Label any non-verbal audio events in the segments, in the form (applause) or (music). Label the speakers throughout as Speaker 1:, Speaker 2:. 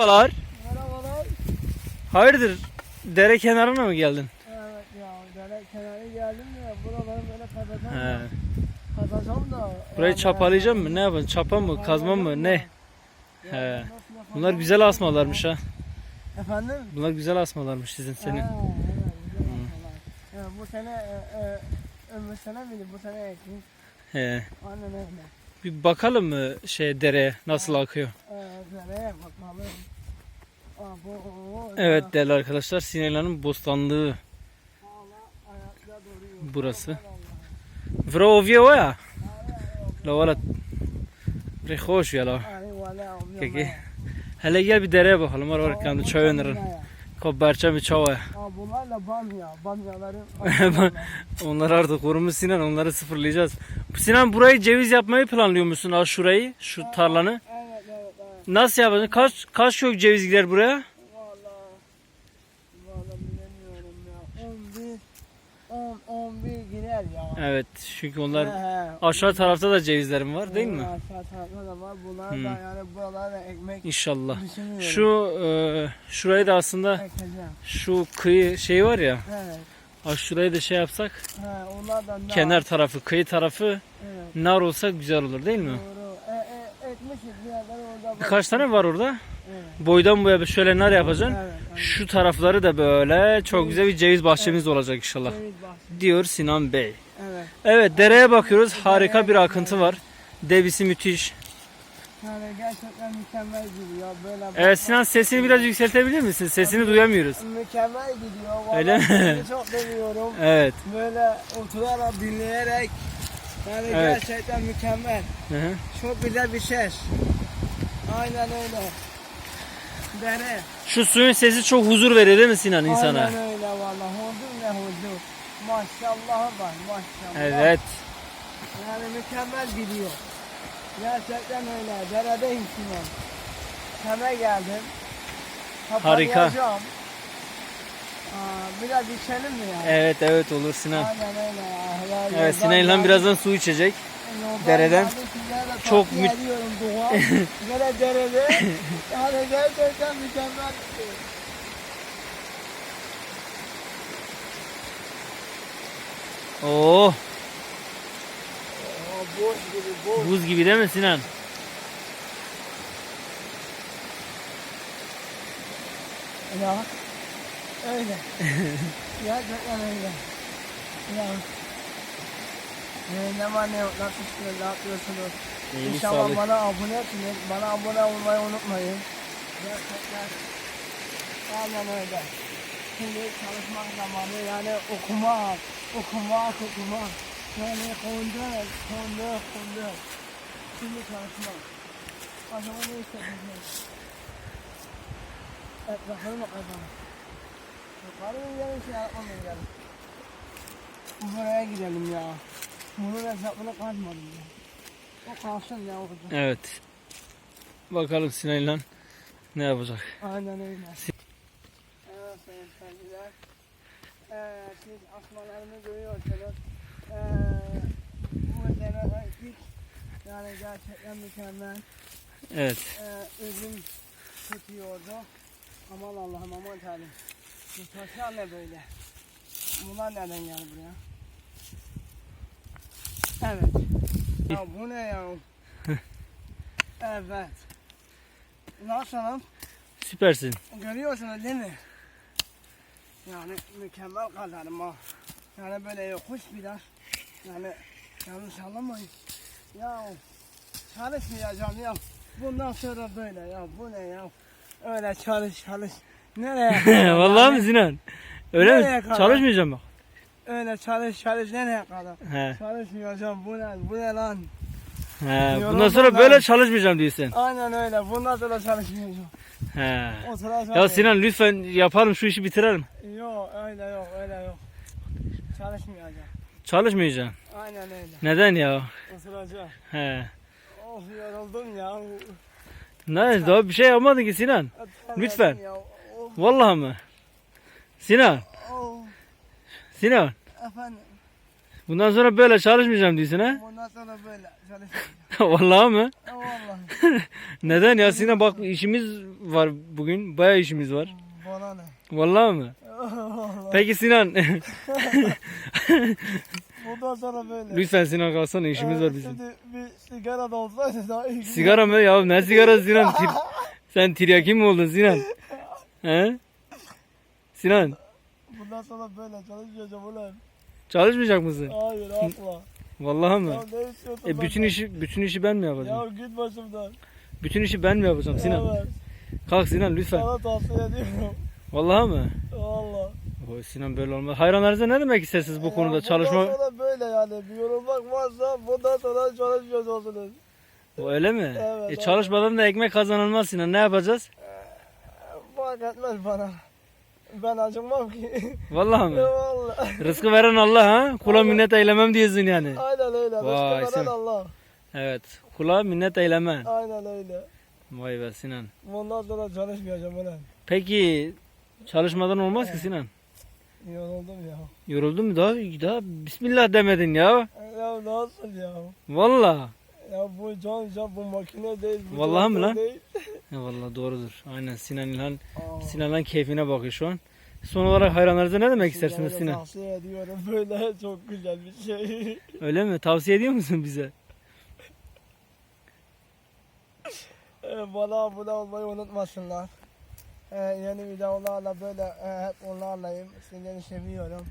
Speaker 1: Merhabalar.
Speaker 2: Merhabalar.
Speaker 1: Hayırdır? Dere kenarına mı geldin?
Speaker 2: Evet ya dere kenarı geldim ya buraları böyle kazacağım
Speaker 1: He.
Speaker 2: da. Kazacağım da.
Speaker 1: Burayı
Speaker 2: Yani-
Speaker 1: çapalayacak mı? Ne yapacaksın? Çapa mı? Kazma mı? Ne?
Speaker 2: Ya
Speaker 1: He. Bunlar güzel asmalarmış ha.
Speaker 2: Efendim?
Speaker 1: Bunlar güzel asmalarmış sizin senin.
Speaker 2: Ha, evet, güzel asmalar. Ya, bu sene e, e, öbür sene miydi? Bu sene ekmiş.
Speaker 1: He.
Speaker 2: Aynen öyle.
Speaker 1: Bir bakalım mı şey dereye nasıl akıyor?
Speaker 2: Ee, nereye bakalım?
Speaker 1: Evet değerli arkadaşlar Sinirlan'ın bostanlığı burası.
Speaker 2: Allah
Speaker 1: Vro ovje oja.
Speaker 2: Allah.
Speaker 1: La valla. Bre hoş ya la. Keki. Hele gel bir dereye bakalım. Var var kendi çay öneririm. Koberçe bir çava.
Speaker 2: Aa, bunlarla (laughs) bamya. Bamyaların.
Speaker 1: Onlar artık kurumuş Sinan onları sıfırlayacağız. Sinan burayı ceviz yapmayı planlıyor musun? Al şurayı, şu tarlanı. Nasıl yapacaksın? Kaç kaç kök ceviz gider buraya?
Speaker 2: Valla. Valla bilemiyorum ya. 11 10 11 girer ya.
Speaker 1: Evet çünkü onlar
Speaker 2: He, he.
Speaker 1: aşağı tarafta da cevizlerim var değil mi?
Speaker 2: Aşağı tarafta da var. Bunlar
Speaker 1: Hmm.
Speaker 2: da yani buralarda ekmek
Speaker 1: İnşallah. Şu e, şurayı da aslında
Speaker 2: Ekeceğim.
Speaker 1: şu kıyı şey var ya.
Speaker 2: Evet.
Speaker 1: Ha şurayı da şey yapsak.
Speaker 2: He, onlar da.
Speaker 1: Kenar tarafı, kıyı tarafı
Speaker 2: Evet.
Speaker 1: nar olsa güzel olur değil mi?
Speaker 2: Doğru. Ekmişiz bir yerden orada. var.
Speaker 1: Birkaç tane var orada.
Speaker 2: Evet.
Speaker 1: Boydan boya bir şöyle nar yapacaksın.
Speaker 2: Evet. evet.
Speaker 1: Şu tarafları da böyle çok güzel bir ceviz bahçemiz olacak inşallah.
Speaker 2: Ceviz bahçesi.
Speaker 1: Diyor Sinan Bey.
Speaker 2: Evet.
Speaker 1: Evet dereye bakıyoruz. Harika bir akıntı var. Debisi müthiş.
Speaker 2: Yani gerçekten mükemmel gidiyor. Böyle
Speaker 1: Evet Sinan sesini biraz yükseltebilir misin? Sesini duyamıyoruz.
Speaker 2: Mükemmel gidiyor. Vallahi
Speaker 1: Öyle mi?
Speaker 2: seni çok seviyorum.
Speaker 1: Evet.
Speaker 2: Böyle oturarak dinleyerek yani
Speaker 1: Evet.
Speaker 2: gerçekten mükemmel.
Speaker 1: Hı hı.
Speaker 2: Çok güzel bir ses. Aynen öyle. Dere.
Speaker 1: Şu suyun sesi çok huzur veriyor değil mi Sinan insana?
Speaker 2: Aynen öyle valla. Huzur ne huzur. Maşallah var maşallah.
Speaker 1: Evet.
Speaker 2: Yani mükemmel gidiyor. Gerçekten öyle. Deredeyim Sinan. Sana geldim.
Speaker 1: Harika.
Speaker 2: Aa, biraz içelim mi ya?
Speaker 1: Evet evet olur Sinan.
Speaker 2: Aynen öyle ya. Ya,
Speaker 1: Evet Sinan İlhan birazdan su içecek.
Speaker 2: Yoldan
Speaker 1: dereden çok mü-
Speaker 2: ediyorum (laughs) dua. Böyle derede. Yani gerçekten mükemmel bir şey.
Speaker 1: Oo,
Speaker 2: Aa, boş gibi boş.
Speaker 1: buz gibi değil mi Sinan?
Speaker 2: Ya öyle. (laughs) Gerçekten öyle. Ya. Ee, ne var ne yok nasılsınız ne yapıyorsunuz?
Speaker 1: İyilik
Speaker 2: İnşallah
Speaker 1: sağlık.
Speaker 2: bana abonesiniz. Bana abone olmayı unutmayın. Gerçekten aynen öyle. Şimdi çalışmak zamanı yani okumak, okumak, okumak. Yani kondur, kondur, kondur. Şimdi çalışmak. Acaba ne istediniz? Etrafını mı kazanır? Yukarı mı gidelim şey yapmam mı gidelim? Buraya gidelim ya. Bunun hesabını kazmadım ya. O kalsın ya orada.
Speaker 1: Evet. Bakalım Sinan İlhan ne yapacak?
Speaker 2: Aynen öyle. Evet sayın seyirciler. Ee, siz asmalarını görüyorsunuz. Ee, bu sene ilk yani gerçekten mükemmel.
Speaker 1: Evet.
Speaker 2: Ee, üzüm tutuyordu. Aman Allah'ım aman Tanrım. Bu taşlar ne böyle? Bunlar nereden geldi buraya? Evet. Ya bu ne ya? (laughs) evet. Nasılım?
Speaker 1: Süpersin.
Speaker 2: Görüyorsunuz değil mi? Yani mükemmel kazanım ha. Yani böyle yokuş biraz. Yani yanlış anlamayın. Ya çalışmayacağım ya. Bundan sonra böyle ya. Bu ne ya? Öyle çalış çalış. Nereye? (laughs) kadar
Speaker 1: Vallahi mi Sinan? Öyle
Speaker 2: Nereye
Speaker 1: mi?
Speaker 2: kadar?
Speaker 1: Çalışmayacağım bak.
Speaker 2: Öyle çalış çalış nereye kadar?
Speaker 1: He.
Speaker 2: Çalışmayacağım bu ne? Bu ne lan?
Speaker 1: He. Bundan
Speaker 2: Yoruldum
Speaker 1: sonra böyle çalışmayacağım diyorsun.
Speaker 2: Aynen öyle. Bundan sonra çalışmayacağım.
Speaker 1: He.
Speaker 2: Oturacağım.
Speaker 1: Ya Sinan lütfen yapalım şu işi bitirelim.
Speaker 2: Yok öyle yok öyle yok. Çalışmayacağım.
Speaker 1: Çalışmayacağım.
Speaker 2: Aynen öyle.
Speaker 1: Neden ya?
Speaker 2: Oturacağım.
Speaker 1: He.
Speaker 2: Of yoruldum ya.
Speaker 1: Ne? Daha bir şey yapmadın ki Sinan. Lütfen.
Speaker 2: Ya.
Speaker 1: Vallahi mı? Sinan. Sinan.
Speaker 2: Efendim.
Speaker 1: Bundan sonra böyle çalışmayacağım diyorsun ha?
Speaker 2: Bundan sonra böyle (laughs) çalışacağım.
Speaker 1: Vallahi mı?
Speaker 2: E, Vallahi. (laughs)
Speaker 1: Neden ya Sinan bak işimiz var bugün. Bayağı işimiz var.
Speaker 2: Bana ne?
Speaker 1: Vallahi mı? (laughs)
Speaker 2: Vallahi.
Speaker 1: Peki Sinan
Speaker 2: Bundan sonra böyle.
Speaker 1: lütfen Sinan kalsana işimiz
Speaker 2: Ee,
Speaker 1: var bizim.
Speaker 2: Şimdi bir sigara da olsaydı daha iyi.
Speaker 1: Sigara mı ya? Ne sigara Sinan? Tir- Sen tiryaki mi oldun Sinan? He? Sinan
Speaker 2: Bundan sonra böyle çalışmayacağım ulan.
Speaker 1: çalışmayacak mısın?
Speaker 2: Hayır asla.
Speaker 1: Vallahi mı?
Speaker 2: Ya ne istiyorsun
Speaker 1: E bütün işi bütün işi ben mi yapacağım?
Speaker 2: Ya git başımdan.
Speaker 1: Bütün işi ben mi yapacağım Sinan?
Speaker 2: Evet.
Speaker 1: Kalk Sinan lütfen.
Speaker 2: Sana tavsiye ediyorum.
Speaker 1: Vallahi mı?
Speaker 2: Valla.
Speaker 1: O Sinan böyle olmaz. Hayranlarınıza ne demek istersiniz bu
Speaker 2: Ya
Speaker 1: konuda?
Speaker 2: Bundan
Speaker 1: Çalışma
Speaker 2: sonra böyle yani. Bir yorulmak varsa bundan sonra çalışmayacaksınız.
Speaker 1: O öyle mi?
Speaker 2: Evet,
Speaker 1: e çalışmadan da ekmek kazanılmaz Sinan. Ne yapacağız?
Speaker 2: Fark etmez bana. Ben acımam ki.
Speaker 1: Vallahi mi? (laughs)
Speaker 2: Valla.
Speaker 1: Rızkı veren Allah ha? Kula
Speaker 2: Allah.
Speaker 1: minnet eylemem diyorsun yani.
Speaker 2: Aynen öyle.
Speaker 1: Vay,
Speaker 2: Rızkı
Speaker 1: sen-
Speaker 2: veren Allah.
Speaker 1: Evet. Kula minnet eyleme.
Speaker 2: Aynen öyle.
Speaker 1: Vay be Sinan.
Speaker 2: Bundan sonra çalışmayacağım ulan.
Speaker 1: Peki çalışmadan olmaz ki Sinan.
Speaker 2: Yoruldum ya.
Speaker 1: Yoruldun mu daha? Daha bismillah demedin ya.
Speaker 2: Ya nasıl ya?
Speaker 1: Vallahi.
Speaker 2: Ya bu can can bu makine değil. Bu
Speaker 1: Vallahi mi lan?
Speaker 2: Değil.
Speaker 1: Ya vallahi doğrudur. Aynen Sinan İlhan.
Speaker 2: Aa.
Speaker 1: Sinan İlhan keyfine bakıyor şu an. Son olarak hayranlarınıza ne demek istersiniz Sinan?
Speaker 2: Tavsiye ediyorum böyle (laughs) çok güzel bir şey.
Speaker 1: Öyle mi? Tavsiye ediyor musun bize?
Speaker 2: Ee, Bana abone olmayı unutmasınlar. Ee, yeni videolarla böyle e, hep onlarlayım. Sizleri seviyorum.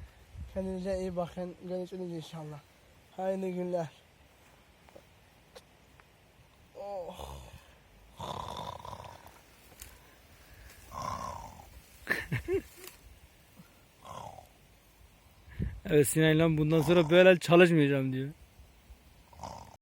Speaker 2: Kendinize iyi bakın. Görüşürüz inşallah. Hayırlı günler. Oh. (laughs)
Speaker 1: Evet Sinan bundan sonra böyle çalışmayacağım diyor.